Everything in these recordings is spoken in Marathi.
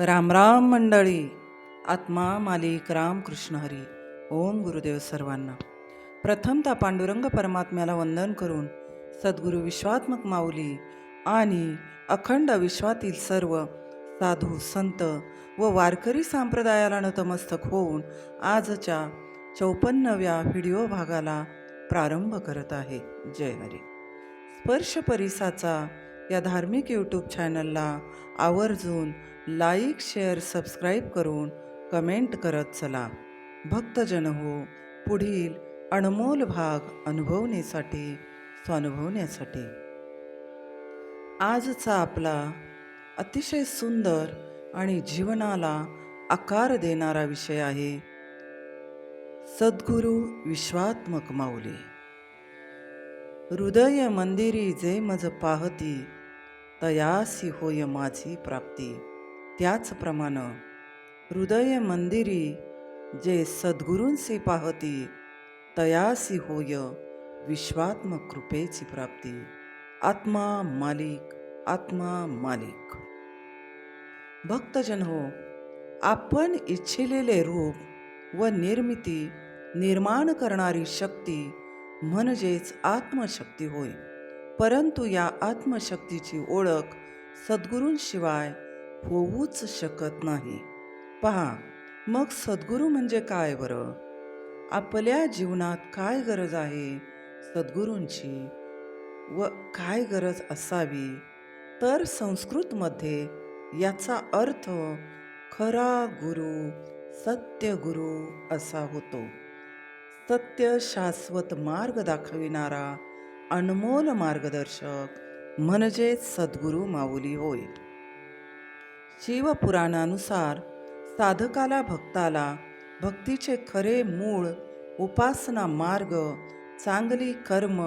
रामराम मंडळी. आत्मा मालिक राम कृष्ण हरी. ओम गुरुदेव सर्वांना. प्रथमतः पांडुरंग परमात्म्याला वंदन करून सद्गुरू विश्वात्मक माऊली आणि अखंड विश्वातील सर्व साधू संत व वारकरी संप्रदायाला नतमस्तक होऊन आजच्या चौपन्नव्या व्हिडिओ भागाला प्रारंभ करत आहे. जय हरी. स्पर्श परिसाचा या धार्मिक यूट्यूब चॅनलला आवर्जून लाईक शेअर सबस्क्राईब करून कमेंट करत चला. भक्तजन हो पुढील अनमोल भाग अनुभवण्यासाठी स्वानुभवण्यासाठी. आजचा आपला अतिशय सुंदर आणि जीवनाला आकार देणारा विषय आहे सद्गुरू विश्वात्मक माऊली. हृदय मंदिरी जे मज पाहती तयासी होय माझी प्राप्ती. त्याचप्रमाणे हृदय मंदिरी जे सद्गुरूंचे पाहती तयासी होय विश्वात्म कृपेची प्राप्ती. आत्मा मालिक आत्मा मालिक. भक्तजन हो आपण इच्छिलेले रूप व निर्मिती निर्माण करणारी शक्ती म्हणजेच आत्मशक्ती होय. परंतु या आत्मशक्तीची ओळख सद्गुरूंशिवाय होऊच शकत नाही. पहा मग सद्गुरू म्हणजे काय बरं? आपल्या जीवनात काय गरज आहे? सद्गुरूंची. व काय गरज असावी? तर संस्कृतमध्ये याचा अर्थ खरा गुरु सत्य गुरु असा होतो. सत्य शाश्वत मार्ग दाखविणारा अनमोल मार्गदर्शक म्हणजेच सद्गुरू माऊली होय. शिवपुराणानुसार साधकाला भक्ताला भक्तीचे खरे मूळ उपासना मार्ग चांगली कर्म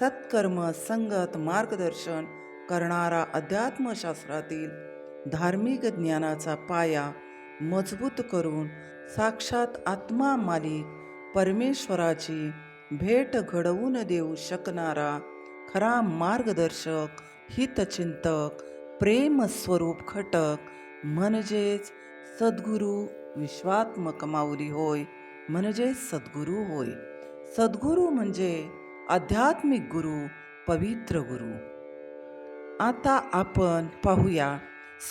सत्कर्म संगत मार्गदर्शन करणारा अध्यात्मशास्त्रातील धार्मिक ज्ञानाचा पाया मजबूत करून साक्षात आत्मा मालिक परमेश्वराची भेट घडवून देऊ शकणारा खरा मार्गदर्शक हितचिंतक प्रेम स्वरूप घटक म्हणजेच सद्गुरू विश्वात्मक माऊली होय म्हणजे सद्गुरू होय. सद्गुरू म्हणजे आध्यात्मिक गुरु पवित्र गुरु. आता आपण पाहूया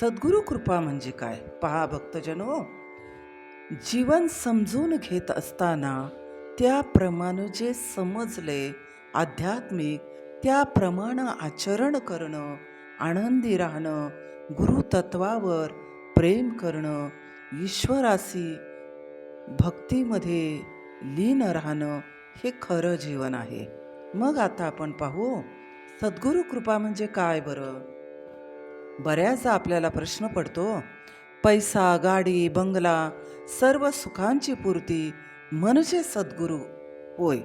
सद्गुरू कृपा म्हणजे काय? पहा भक्तजनो जीवन समजून घेत असताना त्याप्रमाणे जे समजले आध्यात्मिक त्याप्रमाणे आचरण करणं आनंदी राहणं गुरुतत्वावर प्रेम करणं ईश्वराशी भक्तीमध्ये लीन राहणं हे खरं जीवन आहे. मग आता आपण पाहू सद्गुरू कृपा म्हणजे काय बरं? बऱ्याचदा आपल्याला प्रश्न पडतो पैसा गाडी बंगला सर्व सुखांची पूर्ती म्हणजे सद्गुरू होय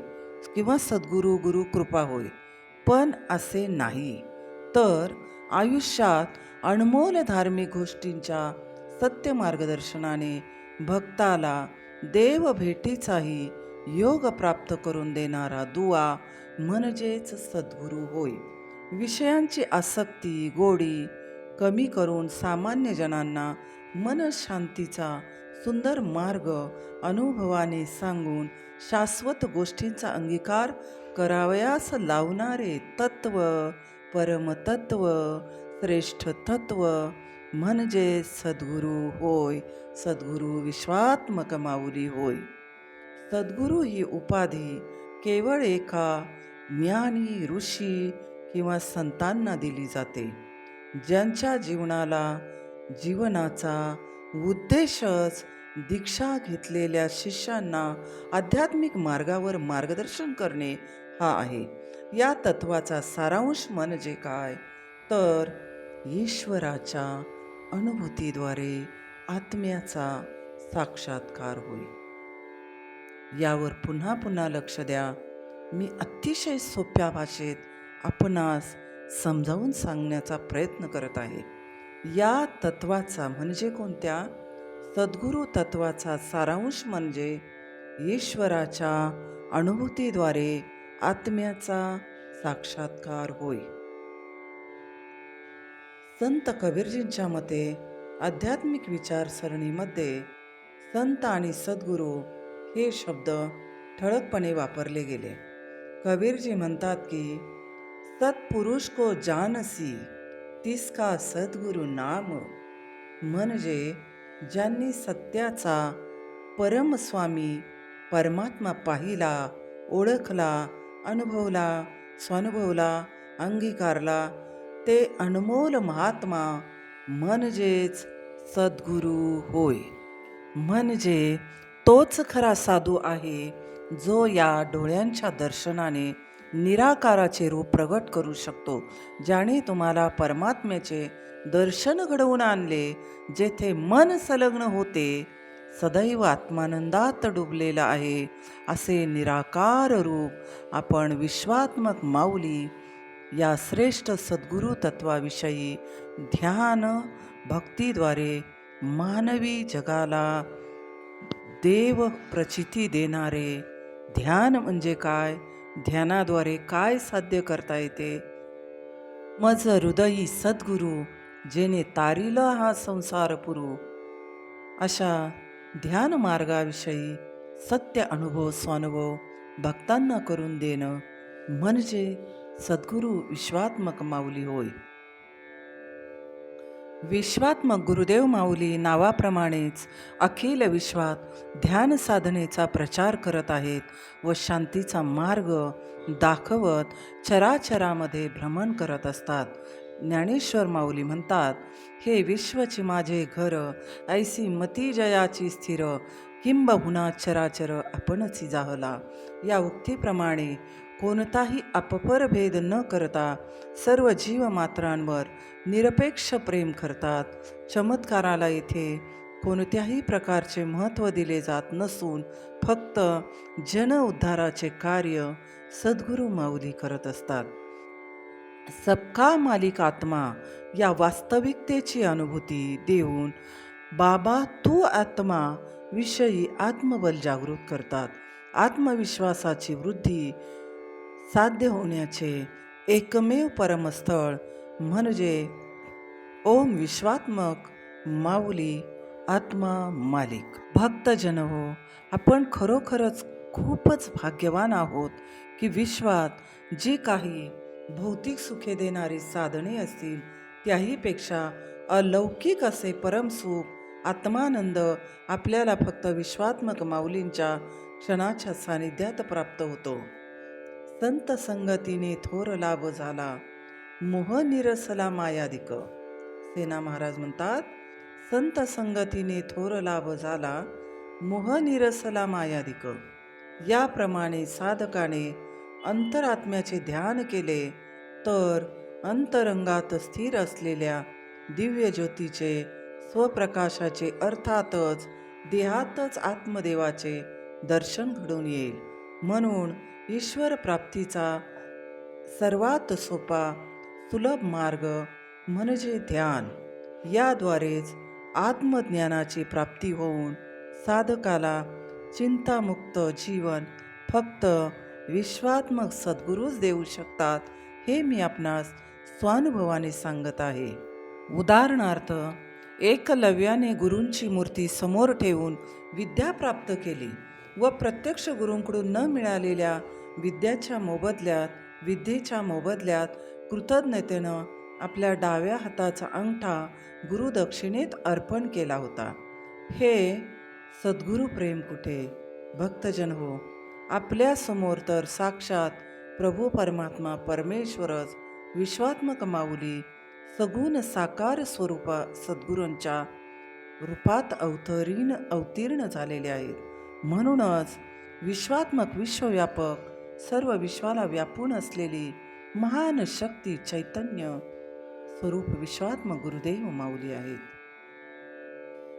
किंवा सद्गुरू गुरु कृपा होय. पण असे नाही. तर आयुष्यात अनमोल धार्मिक गोष्टींच्या सत्य मार्गदर्शनाने भक्ताला देव भेटीचाही योग प्राप्त करून देणारा दुवा म्हणजेच सद्गुरू होय. विषयांची आसक्ती गोडी कमी करून सामान्य जनांना मनशांतीचा सुंदर मार्ग अनुभवाने सांगून शाश्वत गोष्टींचा अंगीकार करावयास लावणारे तत्व परमतत्व श्रेष्ठ तत्व म्हणजे सद्गुरू होय सद्गुरू विश्वात्मक माऊली होय. सद्गुरू ही उपाधी केवळ एका ज्ञानी ऋषी किंवा संतांना दिली जाते ज्यांच्या जीवनाला जीवनाचा उद्देशच दीक्षा घेतलेल्या शिष्यांना आध्यात्मिक मार्गावर मार्गदर्शन करणे हा आहे. या तत्वाचा सारांश म्हणजे काय? तर ईश्वराच्या अनुभूतीद्वारे आत्म्याचा साक्षात्कार होईल यावर पुन्हा पुन्हा लक्ष द्या. मी अतिशय सोप्या भाषेत आपणास समजावून सांगण्याचा प्रयत्न करत आहे. या तत्वाचा म्हणजे कोणत्या? सद्गुरू तत्वाचा सारांश म्हणजे ईश्वराच्या अनुभूतीद्वारे आत्म्याचा साक्षात्कार होय. संत कबीरजींच्या मते आध्यात्मिक विचारसरणीमध्ये संत आणि सद्गुरू हे शब्द ठळकपणे वापरले गेले. कबीरजी म्हणतात की सत्पुरुष को जानसी तिसका सद्गुरु नाम म्हणजे ज्यांनी सत्याचा परमस्वामी परमात्मा पाहिला ओळखला अनुभवला स्वानुभवला अंगीकारला. ते अनमोल महात्मा म्हणजेच सद्गुरू होय. म्हणजे तोच खरा साधू आहे जो या डोळ्यांच्या दर्शनाने निराकाराचे रूप प्रगट करू शकतो ज्याने तुम्हाला परमात्म्याचे दर्शन घडवून आणले जेथे मन संलग्न होते सदैव आत्मानंदात डुबलेला आहे असे निराकार रूप आपण विश्वात्मक माऊली या श्रेष्ठ सद्गुरु तत्वाविषयी ध्यान भक्तीद्वारे मानवी जगाला देव प्रचिती देणारे ध्यान म्हणजे काय? ध्यानाद्वारे काय साध्य करता येते? मज हृदयी सद्गुरू जेने तारिला हा संसार पुरू. अशा ध्यान मार्गाविषयी सत्य अनुभव स्वानुभव भक्तांना करून देणं म्हणजे सद्गुरू विश्वात्मक माऊली होय. विश्वात्मक गुरुदेव माऊली नावाप्रमाणेच अखिल विश्वात ध्यान साधनेचा प्रचार करत आहेत व शांतीचा मार्ग दाखवत चराचरामध्ये भ्रमण करत असतात. ज्ञानेश्वर माऊली म्हणतात हे विश्वचे माझे घर ऐसी मती जयाची स्थिर किंबहुना चराचर आपणच जाहला. या उक्तीप्रमाणे कोणताही अपपर भेद न करता सर्व जीवमात्रांवर निरपेक्ष प्रेम करतात. चमत्काराला येथे कोणत्याही प्रकारचे महत्त्व दिले जात नसून फक्त जन उद्धाराचे कार्य सद्गुरू माऊली करत असतात. सबका मालिक आत्मा या वास्तविकतेची अनुभूती देऊन बाबा तू आत्मा विषयी आत्मबल जागृत करतात. आत्मविश्वासाची वृद्धी साध्य होण्याचे एकमेव परमस्थळ म्हणजे ओम विश्वात्मक माऊली आत्मा मालिक. भक्तजन हो आपण खरोखरच खूपच भाग्यवान आहोत की विश्वात जी काही भौतिक सुखे देणारी साधने असतील त्याहीपेक्षा अलौकिक असे परमसुख आत्मानंद आपल्याला फक्त विश्वात्मक माऊलींच्या क्षणाच्या सानिध्यात प्राप्त होतो. संत संगतीने थोर लाभ झाला. मोह निरसला मायाधिक सेना महाराज म्हणतात संत संगतीने थोर लाभ झाला मोह निरसला मायाधिक याप्रमाणे साधकाने अंतरात्म्याचे ध्यान केले तर अंतरंगात स्थिर असलेल्या दिव्य ज्योतीचे स्वप्रकाशाचे अर्थातच देहातच आत्मदेवाचे दर्शन घडून येईल. म्हणून ईश्वर प्राप्तीचा सर्वात सोपा सुलभ मार्ग म्हणजे ध्यान. याद्वारेच आत्मज्ञानाची प्राप्ती होऊन साधकाला चिंतामुक्त जीवन फक्त विश्वात्मक सद्गुरूच देऊ शकतात हे मी आपणास स्वानुभवाने सांगत आहे. उदाहरणार्थ एकलव्याने गुरूंची मूर्ती समोर ठेवून विद्या प्राप्त केली व प्रत्यक्ष गुरूंकडून न मिळालेल्या विद्याच्या मोबदल्यात विद्येच्या मोबदल्यात कृतज्ञतेनं आपल्या डाव्या हाताचा अंगठा गुरुदक्षिणेत अर्पण केला होता. हे सद्गुरू प्रेम कुठे? भक्तजन हो आपल्यासमोर तर साक्षात प्रभू परमात्मा परमेश्वरच विश्वात्मक माऊली सगुण साकार स्वरूपा सद्गुरूंच्या रूपात अवतरीन अवतीर्ण झालेले आहेत. म्हणूनच विश्वात्मक विश्वव्यापक सर्व विश्वाला व्यापून असलेली महान शक्ती चैतन्य स्वरूप विश्वात्म गुरुदेव माऊली आहेत.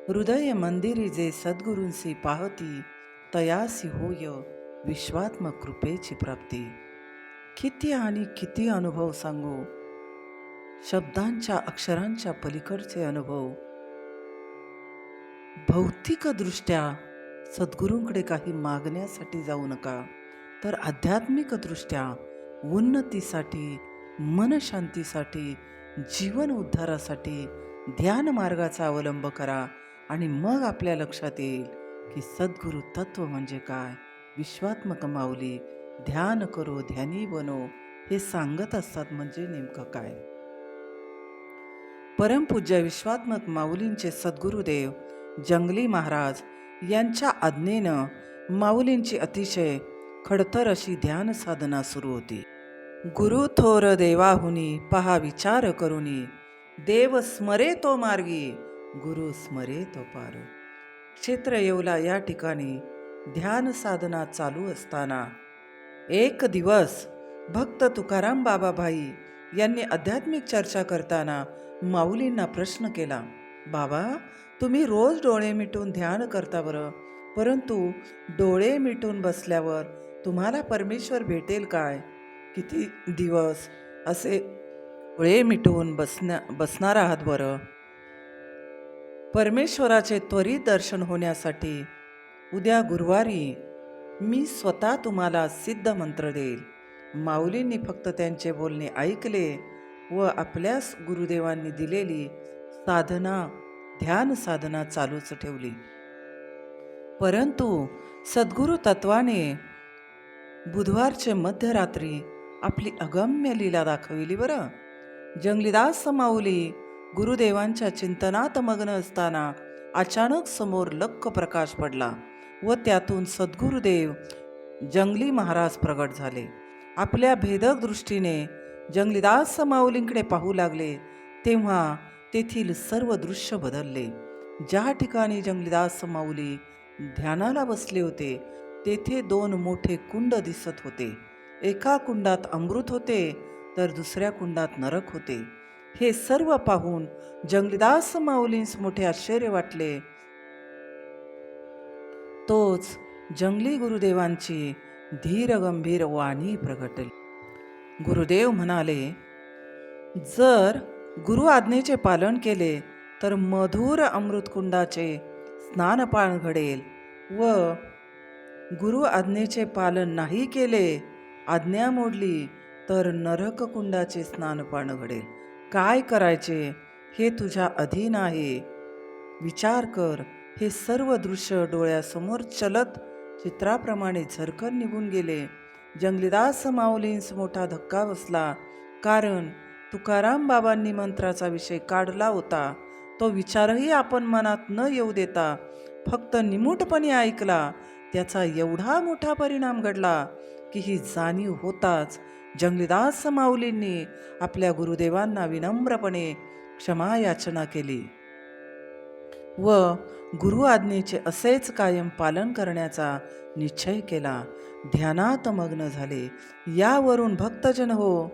हृदय मंदिरी जे सद्गुरूंसी पाहती तयासी होय. विश्वात्मक कृपेची प्राप्ती. किती आणि किती अनुभव सांगू? शब्दांच्या अक्षरांच्या पलीकडचे अनुभव. भौतिकदृष्ट्या सद्गुरूंकडे काही मागण्यासाठी जाऊ नका तर आध्यात्मिकदृष्ट्या उन्नतीसाठी मनशांतीसाठी जीवन उद्धारासाठी ध्यान मार्गाचा अवलंब करा आणि मग आपल्या लक्षात येईल की सद्गुरु तत्व म्हणजे काय. विश्वात्मक माऊली ध्यान करो ध्यानी बनो हे सांगत असतात म्हणजे नेमकं काय? परमपूज्य विश्वात्मक माऊलींचे सद्गुरुदेव जंगली महाराज यांच्या आज्ञेनं माऊलींची अतिशय खडतर अशी ध्यान साधना सुरू होती. गुरु थोर देवाहुनी पहा विचार करुनी देव स्मरे तो मार्गी गुरु स्मरे तो पार. क्षेत्र येवला या ठिकाणी ध्यान साधना चालू असताना. एक दिवस भक्त तुकाराम बाबाभाई यांनी आध्यात्मिक चर्चा करताना माऊलींना प्रश्न केला बाबा तुम्ही रोज डोळे मिटून ध्यान करता बरं परंतु डोळे मिटून बसल्यावर तुम्हाला परमेश्वर भेटेल काय? किती दिवस असे डोळे मिटून बसण्या बसणार आहात बरं? परमेश्वराचे त्वरित दर्शन होण्यासाठी उद्या गुरुवारी मी स्वतः तुम्हाला सिद्ध मंत्र देईल. माऊलींनी फक्त त्यांचे बोलणे ऐकले व आपल्याच गुरुदेवांनी दिलेली साधना ध्यान साधना चालूच ठेवली. परंतु सद्गुरु तत्वाने बुधवारचे मध्यरात्री आपली अगम्य लीला दाखविली बरं. जंगलीदास माऊली गुरुदेवांच्या चिंतनात मग्न असताना अचानक समोर लक्क प्रकाश पडला. व त्यातून सद्गुरुदेव जंगली महाराज प्रगट झाले. आपल्या भेदक दृष्टीने जंगलीदास माऊलींकडे पाहू लागले तेव्हा तेथील सर्व दृश्य बदलले. ज्या ठिकाणी जंगलीदास माऊली ध्यानाला बसले होते तेथे दोन मोठे कुंड दिसत होते. एका कुंडात अमृत होते तर दुसऱ्या कुंडात नरक होते. हे सर्व पाहून जंगलीदास माऊलींस मोठे आश्चर्य वाटले. तोच जंगली गुरुदेवांची धीर गंभीर वाणी प्रगटली. गुरुदेव म्हणाले जर गुरु आज्ञेचे पालन केले तर मधुर अमृतकुंडाचे स्नानपान घडेल व गुरु आज्ञेचे पालन नाही केले आज्ञा मोडली तर नरककुंडाचे स्नानपान घडेल. काय करायचे हे तुझ्या अधीन आहे. विचार कर हे सर्व दृश्य डोळ्यासमोर चलत चित्राप्रमाणे झरकन निघून गेले. जंगलीदास माऊलींस मोठा धक्का बसला. कारण तुकाराम बाबांनी मंत्राचा विषय काढला होता. तो विचारही आपण मनात न येऊ देता फक्त निमूटपणे ऐकला. त्याचा एवढा मोठा परिणाम घडला की ही जाणीव होताच जंगलीदास माऊलींनी आपल्या गुरुदेवांना विनम्रपणे क्षमा याचना केली. व गुरु आज्ञेचे असेच कायम पालन करण्याचा निश्चय केला. ध्यानात मग्न झाले. यावरून भक्तजन हो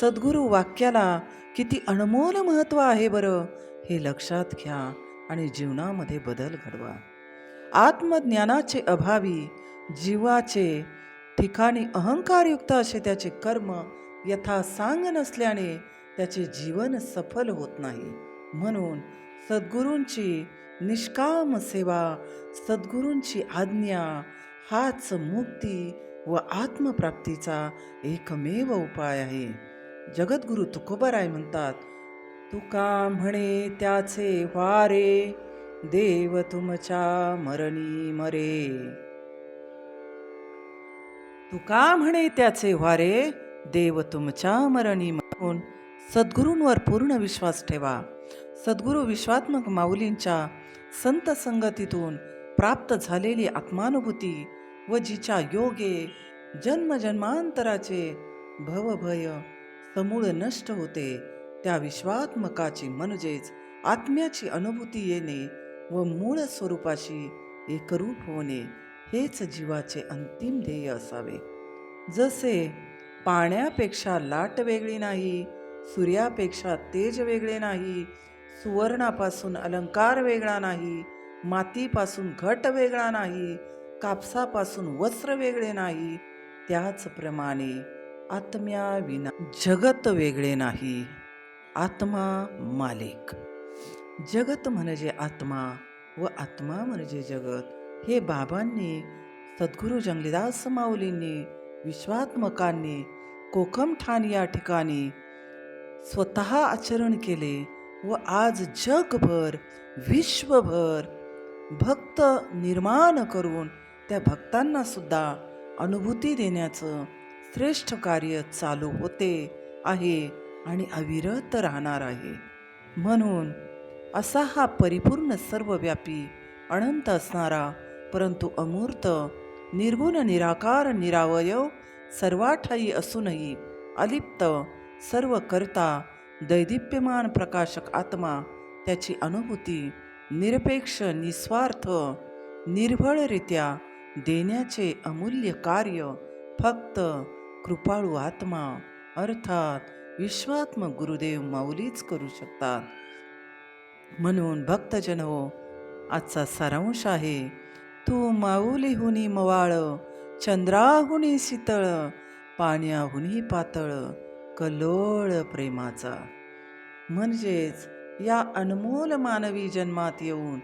सद्गुरु वाक्याला किती अनमोल महत्त्व आहे बरं हे लक्षात घ्या आणि जीवनामध्ये बदल घडवा. आत्मज्ञानाचे अभावी जीवाचे ठिकाणी अहंकारयुक्त असे त्याचे कर्म यथा सांग नसल्याने त्याचे जीवन सफल होत नाही. म्हणून सद्गुरूंची निष्काम सेवा सद्गुरूंची आज्ञा हाच मुक्ती व आत्मप्राप्तीचा एकमेव उपाय आहे. जगद्गुरु तुकोबराय म्हणतात तुका म्हणे त्याचे वारे? देव तुमच्या मरणी मरे. तुका म्हणे त्याचे वारे? देव तुमच्या मरणी म्हणून सद्गुरूंवर पूर्ण विश्वास ठेवा. सद्गुरू विश्वात्मक माऊलींच्या संत संगतीतून प्राप्त झालेली आत्मानुभूती व जिच्या योगे जन्मजन्मांतराचे भवभय समूळ नष्ट होते त्या विश्वात्मकाची म्हणजेच आत्म्याची अनुभूती येणे व मूळ स्वरूपाशी एकरूप होणे हेच जीवाचे अंतिम ध्येय असावे. जसे पाण्यापेक्षा लाट वेगळी नाही सूर्यापेक्षा तेज वेगळे नाही सुवर्णापासून अलंकार वेगळा नाही मातीपासून घट वेगळा नाही कापसापासून वस्त्र वेगळे नाही त्याचप्रमाणे आत्म्या विना जगत वेगळे नाही. आत्मा मालिक. जगत म्हणजे आत्मा व आत्मा म्हणजे जगत. हे बाबांनी सद्गुरू जंगलीदास माऊलींनी विश्वात्मकांनी कोकमठाण या ठिकाणी स्वतः आचरण केले व आज जगभर विश्वभर भक्त निर्माण करून त्या भक्तांना सुद्धा अनुभूती देण्याचं श्रेष्ठ कार्य चालू होते आहे आणि अविरत राहणार आहे. म्हणून असा हा परिपूर्ण सर्वव्यापी अनंत असणारा परंतु अमूर्त निर्गुण निराकार निरावयव सर्वाठाई असूनही अलिप्त सर्व करता दैदिप्यमान प्रकाशक आत्मा त्याची अनुभूती निरपेक्ष निस्वार्थ निर्भळरित्या देण्याचे अमूल्य कार्य फक्त कृपाळू आत्मा अर्थात विश्वात्म गुरुदेव माऊलीच करू शकतात. म्हणून भक्तजन हो आजचा सारांश आहे तू माऊलीहुनी मवाळ चंद्राहुनी शीतळ पाण्याहुनी पातळ कलोळ प्रेमाचा. म्हणजेच या अनमोल मानवी जन्मात येऊन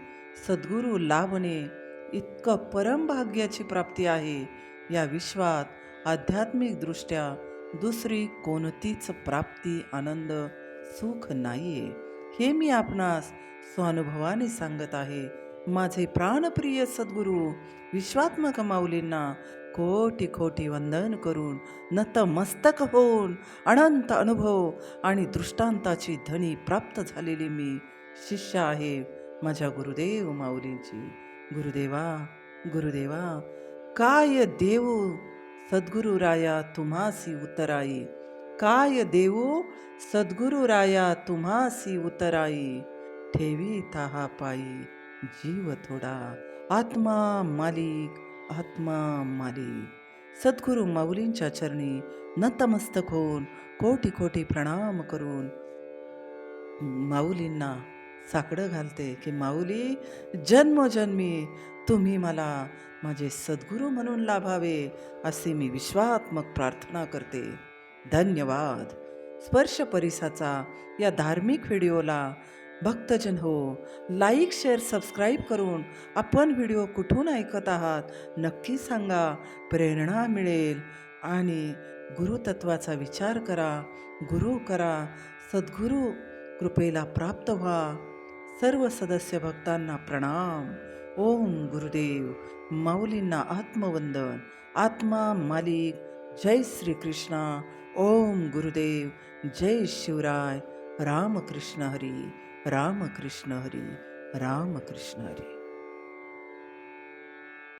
सद्गुरू लाभणे इतकं परमभाग्याची प्राप्ती आहे. या विश्वात आध्यात्मिकदृष्ट्या दुसरी कोणतीच प्राप्ती आनंद सुख नाहीये. हे मी आपणास स्वानुभवाने सांगत आहे. माझे प्राणप्रिय सद्गुरू विश्वात्मक माऊलींना कोटी कोटी वंदन करून नतमस्तक होऊन अनंत अनुभव आणि दृष्टांताची धनी प्राप्त झालेली मी शिष्य आहे माझ्या गुरुदेव माऊलींची. गुरुदेवा गुरुदेवा काय देऊ सद्गुरु राया तुम्हासी उतराई काय देऊ सद्गुरु राया तुम्हासी उतराई ठेवी ताहा पायी जीव थोडा आत्मा मालिक आत्मा मारी. सद्गुरु माऊलींच्या चरणी नतमस्तक होऊन कोटी कोटी प्रणाम करून. माऊलींना साकडं घालते की माऊली जन्मजन्मी तुम्ही मला माझे सद्गुरू म्हणून लाभावे असे मी विश्वात्मक प्रार्थना करते. धन्यवाद. स्पर्श परिसाचा या धार्मिक व्हिडिओला भक्तजन हो लाईक शेअर सबस्क्राईब करून आपण व्हिडिओ कुठून ऐकत आहात नक्की सांगा. प्रेरणा मिळेल. आणि गुरुतत्वाचा विचार करा गुरु करा सद्गुरू कृपेला प्राप्त व्हा. सर्व सदस्य भक्तांना प्रणाम. ओम गुरुदेव माऊलींना आत्मवंदन. आत्मा मालिक जय श्री कृष्णा ओम गुरुदेव जय शिवराय. रामकृष्ण हरी. रामकृष्ण हरी रामकृष्ण हरी.